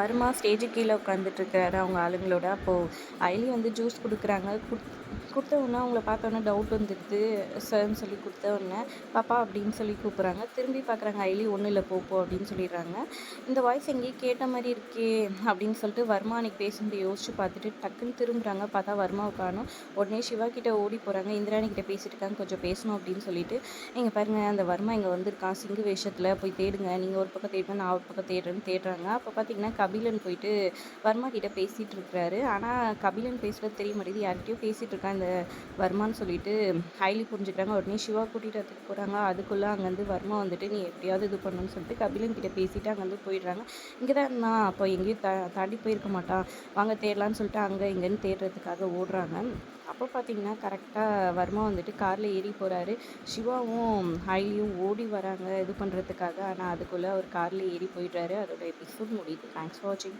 வருமா ஸ்டேஜுக்கு கீழே உட்காந்துட்ருக்காரு அவங்க ஆளுங்களோட. அப்போது ஐலி வந்து ஜூஸ் கொடுக்குறாங்க. குட் கொடுத்த உடனே அவங்கள பார்த்தோன்னே டவுட் வந்துடுது. சார்ன்னு சொல்லி கொடுத்த உடனே பாப்பா அப்படின்னு சொல்லி கூப்பிட்றாங்க. திரும்பி பார்க்குறாங்க ஐலி ஒன்றும் இல்லை போப்போ அப்படின்னு சொல்லிடுறாங்க. இந்த வாய்ஸ் எங்கேயும் கேட்ட மாதிரி இருக்கே அப்படின்னு சொல்லிட்டு வர்மா அன்னைக்கு பேசும்போது யோசிச்சு பார்த்துட்டு டக்குன்னு திரும்புகிறாங்க பார்த்தா வர்மாவை காணும். உடனே சிவா கிட்ட ஓடி போகிறாங்க இந்திராணி கிட்ட பேசிட்டு இருக்காங்க. கொஞ்சம் பேசணும் அப்படின்னு சொல்லிட்டு இங்கே பாருங்க அந்த வர்மா இங்கே வந்திருக்கான். சிங்கு வேஷத்தில் போய் தேடுங்க. நீங்கள் ஒரு பக்கம் தேடுங்க நான் ஒரு பக்கம் தேடுறேன்னு தேடுறாங்க. அப்போ பார்த்தீங்கன்னா கபிலன் போயிட்டு வர்மா கிட்ட பேசிகிட்டு இருக்கிறாரு. ஆனால் கபிலன் பேசுகிறது தெரிய மாட்டேங்குது. யார்கிட்டயோ பேசிகிட்டு இருக்கான் இந்த வர்மான்னு சொல்லிட்டு ஹைலி புரிஞ்சுக்கிறாங்க. உடனே சிவா கூட்டிகிட்டு வரதுக்கு போகிறாங்க அதுக்குள்ளே அங்கேருந்து வர்மா வந்துட்டு நீ எப்படியாவது இது பண்ணணும்னு சொல்லிட்டு கபிலன் கிட்ட பேசிட்டு அங்கேருந்து போயிடுறாங்க. இங்கே தான் இருந்தான் அப்போ எங்கேயும் தா தாண்டி போயிருக்க மாட்டான். வாங்க தேடலான்னு சொல்லிட்டு அங்கே இங்கேன்னு தேடுறதுக்காக ஓடுறாங்க. அப்போ பார்த்தீங்கன்னா கரெக்டாக வர்மா வந்துட்டு காரில் ஏறி போகிறாரு சிவாவும் ஹைலியும் ஓடி வராங்க இது பண்ணுறதுக்காக ஆனால் அதுக்குள்ளே அவர் காரில் ஏறி போயிடுறாரு. அதோட எபிசோட் முடியுது. தேங்க்ஸ் ஃபார் வாட்சிங்